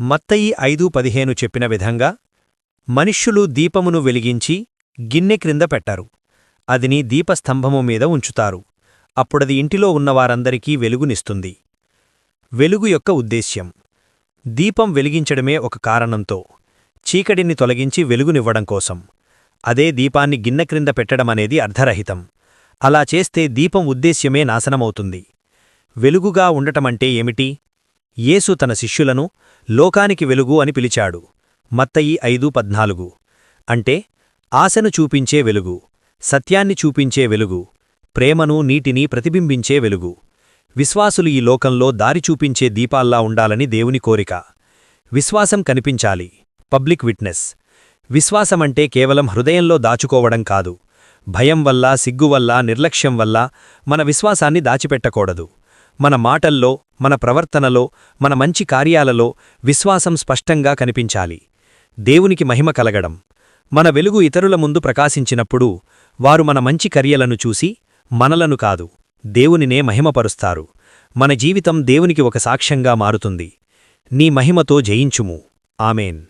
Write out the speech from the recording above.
మత్తయి ఐదు పదిహేను చెప్పిన విధంగా మనుష్యులు దీపమును వెలిగించి గిన్నె క్రింద పెట్టరు. అదిని దీపస్తంభము మీద ఉంచుతారు. అప్పుడది ఇంటిలో ఉన్నవారందరికీ వెలుగునిస్తుంది వెలుగు యొక్క ఉద్దేశ్యం. దీపం వెలిగించడమే ఒక కారణంతో చీకటిని తొలగించి వెలుగునివ్వడం కోసం. అదే దీపాన్ని గిన్నె క్రింద పెట్టడమనేది అర్ధరహితం అలా చేస్తే దీపం ఉద్దేశ్యమే నాశనమవుతుంది. వెలుగుగా ఉండటమంటే ఏమిటి? యేసు తన శిష్యులను లోకానికి వెలుగు అని పిలిచాడు. మత్తయి ఐదు పద్నాలుగు. అంటే ఆశను చూపించే వెలుగు సత్యాన్ని చూపించే వెలుగు ప్రేమను నీటిని ప్రతిబింబించే వెలుగు. విశ్వాసులు ఈ లోకంలో దారి చూపించే దీపాల్లా ఉండాలని దేవుని కోరిక. విశ్వాసం కనిపించాలి. Public witness. విశ్వాసమంటే కేవలం హృదయంలో దాచుకోవడం కాదు. భయం వల్ల సిగ్గువల్ల నిర్లక్ష్యం వల్ల మన విశ్వాసాన్ని దాచిపెట్టకూడదు. మన మాటల్లో మన ప్రవర్తనలో మన మంచి కార్యాలలో విశ్వాసం స్పష్టంగా కనిపించాలి. దేవునికి మహిమ కలగడం. మన వెలుగు ఇతరుల ముందు ప్రకాశించినప్పుడు వారు మన మంచి కర్యలను చూసి మనలను కాదు దేవునినే మహిమపరుస్తారు. మన జీవితం దేవునికి ఒక సాక్ష్యంగా మారుతుంది. నీ మహిమతో జయించుము. ఆమెన్.